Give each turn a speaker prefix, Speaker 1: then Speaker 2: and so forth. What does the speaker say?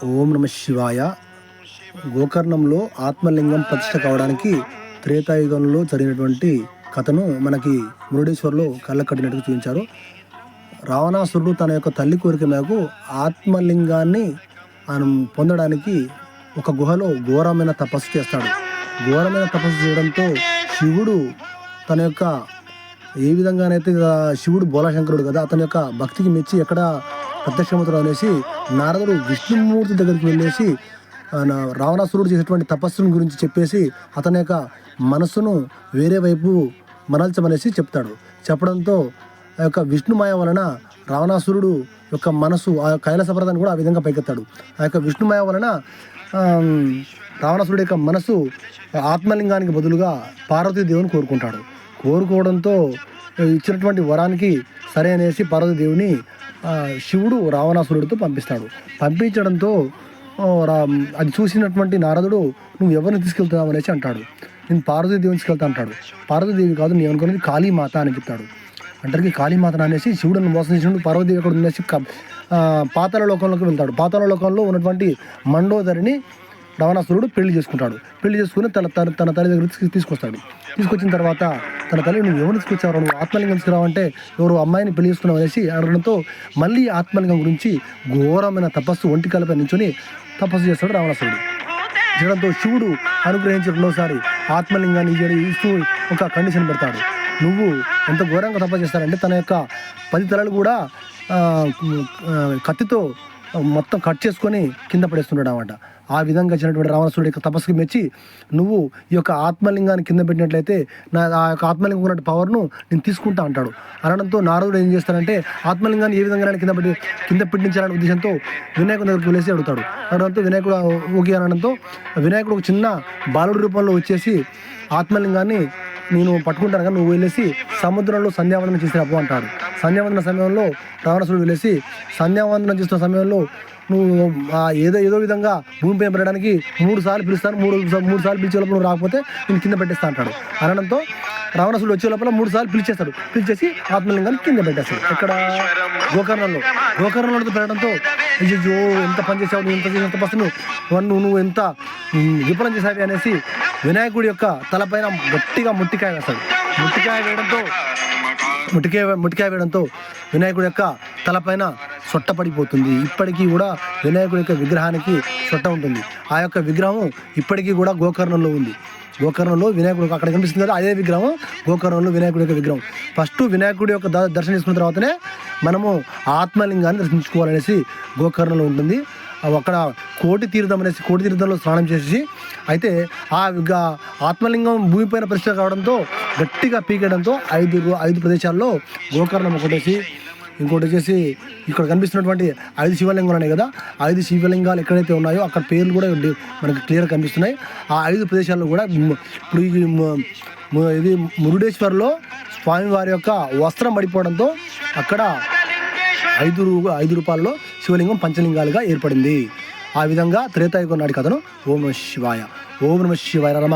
Speaker 1: ఓం నమ శివాయ. గోకర్ణంలో ఆత్మలింగం ప్రతిష్ట కావడానికి త్రేతాయుగంలో జరిగినటువంటి కథను మనకి మురుడేశ్వర్లో కళ్ళ కట్టినట్టుగా చూపించారు. రావణాసురుడు తన యొక్క తల్లి కోరిక మేరకు ఆత్మలింగాన్ని ఆయన పొందడానికి ఒక గుహలో ఘోరమైన తపస్సు చేస్తాడు. ఘోరమైన తపస్సు చేయడంతో శివుడు తన యొక్క ఏ విధంగానైతే శివుడు బోలాశంకరుడు కదా అతని యొక్క భక్తికి మెచ్చి ఎక్కడ ప్రత్యక్షమవుతాడు అనేసి నారదుడు విష్ణుమూర్తి దగ్గరికి వెళ్ళేసి నా- రావణాసురుడు చేసేటువంటి తపస్సును గురించి చెప్పేసి అతని యొక్క మనస్సును వేరే వైపు మరల్చమనేసి చెప్తాడు. చెప్పడంతో ఆ యొక్క విష్ణుమాయ వలన రావణాసురుడు యొక్క మనసు ఆ యొక్క కైలాస పర్వతాన్ని కూడా ఆ విధంగా పైకెత్తాడు. ఆ యొక్క విష్ణుమాయ వలన రావణాసురుడు యొక్క మనసు ఆత్మలింగానికి బదులుగా పార్వతీదేవుని కోరుకుంటాడు. కోరుకోవడంతో ఇచ్చినటువంటి వరానికి సరే అనేసి పార్వతీదేవిని శివుడు రావణాసురుడితో పంపిస్తాడు. పంపించడంతో రా అది చూసినటువంటి నారదుడు నువ్వు ఎవరిని తీసుకెళ్తున్నావు? అనేసి అంటాడు. నేను పార్వతీదేవిని తీసుకెళ్తా అంటాడు. పార్వతీదేవి కాదు నేను అనుకున్నది కాళీమాత అని చెప్తాడు. అంటారు కాళీమాత అనేసి శివుడిని మోసం చేసినప్పుడు పార్వతీదేవి అక్కడ ఉండేసి క- లోకంలోకి వెళ్తాడు. పాతాళ లోకంలో ఉన్నటువంటి మండోదరిని రావణాసురుడు పెళ్ళి చేసుకుంటాడు. పెళ్ళి చేసుకుని తన తన తన తల్లి దగ్గరికి తీసుకొస్తాడు. తీసుకొచ్చిన తర్వాత తన తల్లి నువ్వు ఎవరు తీసుకొచ్చావు నువ్వు ఆత్మలింగం తీసుకురావంటే ఎవరు అమ్మాయిని పెళ్ళి చేసుకున్నావు? అనేసి అడగడంతో మళ్ళీ ఆత్మలింగం గురించి ఘోరమైన తపస్సు ఒంటికాలపై నించుని తపస్సు చేస్తాడు రావణాసురుడు. చేయడంతో శివుడు అనుగ్రహించి రెండోసారి ఆత్మలింగాన్ని ఇయ్యడు ఇస్తూ ఒక కండిషన్ పెడతాడు. నువ్వు ఎంత ఘోరంగా తపస్సు చేస్తాడంటే తన యొక్క పది తలలు కూడా కత్తితో మొత్తం కట్ చేసుకొని కింద పడేస్తున్నాడు అనమాట ఆ విధంగా వచ్చినటువంటి రావణాసురుడి యొక్క తపస్సుకి మెచ్చి నువ్వు ఈ యొక్క ఆత్మలింగాన్ని కింద పెట్టినట్లయితే నా ఆ యొక్క ఆత్మలింగం ఉన్న పవర్ను నేను తీసుకుంటా అంటాడు. అనడంతో నారదుడు ఏం చేస్తాడంటే ఆత్మలింగాన్ని ఏ విధంగా కింద పెట్టి కింద పెట్టించాలనే ఉద్దేశంతో వినాయకుడి దగ్గరికి వెళ్ళేసి అడుగుతాడు అడగడంతో వినాయకుడు ఓకే అనడంతో వినాయకుడు ఒక చిన్న బాలుడి రూపంలో వచ్చేసి ఆత్మలింగాన్ని నేను పట్టుకుంటాను కానీ నువ్వు వెళ్ళేసి సముద్రంలో సంధ్యావందనం చేసినప్పు అంటాడు. సంధ్యావందన సమయంలో రావణసుడు వెళ్ళేసి సంధ్యావందనం చేస్తున్న సమయంలో నువ్వు ఆ ఏదో ఏదో విధంగా భూమిపై పెట్టడానికి మూడు సార్లు పిలుస్తాను మూడు మూడు సార్లు పిలిచే లోపల నువ్వు రాకపోతే నేను కింద పెట్టేస్తా అంటాడు. అనడంతో రావణాసురుడు వచ్చే లోపల మూడు సార్లు పిలిచేస్తాడు. పిలిచేసి ఆత్మలింగాన్ని కింద పెట్టేస్తాడు. ఇక్కడ గోకర్ణంలో. గోకర్ణంలో పెట్టడంతో అయ్యో ఎంత పని చేసావు నువ్వు ఎంత చేసిన తపస్సు నువ్వు నువ్వు నువ్వు ఎంత విఫలం చేసావి అనేసి వినాయకుడి యొక్క తలపైన గట్టిగా ముట్టికాయ వేస్తాడు. ముట్టికాయ వేయడంతో ముటికే ముట్టికాయ వేయడంతో వినాయకుడి యొక్క తలపైన సొట్ట పడిపోతుంది. ఇప్పటికీ కూడా వినాయకుడి యొక్క విగ్రహానికి సొట్ట ఉంటుంది. ఆ యొక్క విగ్రహం ఇప్పటికీ కూడా గోకర్ణంలో ఉంది. గోకర్ణంలో వినాయకుడు అక్కడ కనిపిస్తుంది కదా అదే విగ్రహం గోకర్ణంలో వినాయకుడి యొక్క విగ్రహం. ఫస్ట్ వినాయకుడి యొక్క దర్శనం చేసుకున్న తర్వాతనే మనము ఆత్మలింగాన్ని దర్శించుకోవాలనేసి గోకర్ణంలో ఉంటుంది. అక్కడ కోటి తీర్థం అనేసి కోటి తీర్థంలో స్నానం చేసి అయితే ఆ ఆత్మలింగం భూమిపైన ప్రతిష్ట కావడంతో గట్టిగా పీకేయడంతో ఐదు ఐదు ప్రదేశాల్లో గోకర్ణం ఒకటేసి ఇంకోటి వచ్చేసి ఇక్కడ కనిపిస్తున్నటువంటి ఐదు శివలింగాలు ఉన్నాయి కదా. ఐదు శివలింగాలు ఎక్కడైతే ఉన్నాయో అక్కడ పేర్లు కూడా మనకి క్లియర్ కనిపిస్తున్నాయి. ఆ ఐదు ప్రదేశాల్లో కూడా ఇప్పుడు ఇది మురుడేశ్వర్లో స్వామివారి యొక్క వస్త్రం పడిపోవడంతో అక్కడ ఐదు రూ- ఐదు రూపాయల్లో శివలింగం పంచలింగాలుగా ఏర్పడింది. ఆ విధంగా త్రేతాయుగం నాటి కథను ఓం నమ శివాయ. ఓం నమ శివాయ నర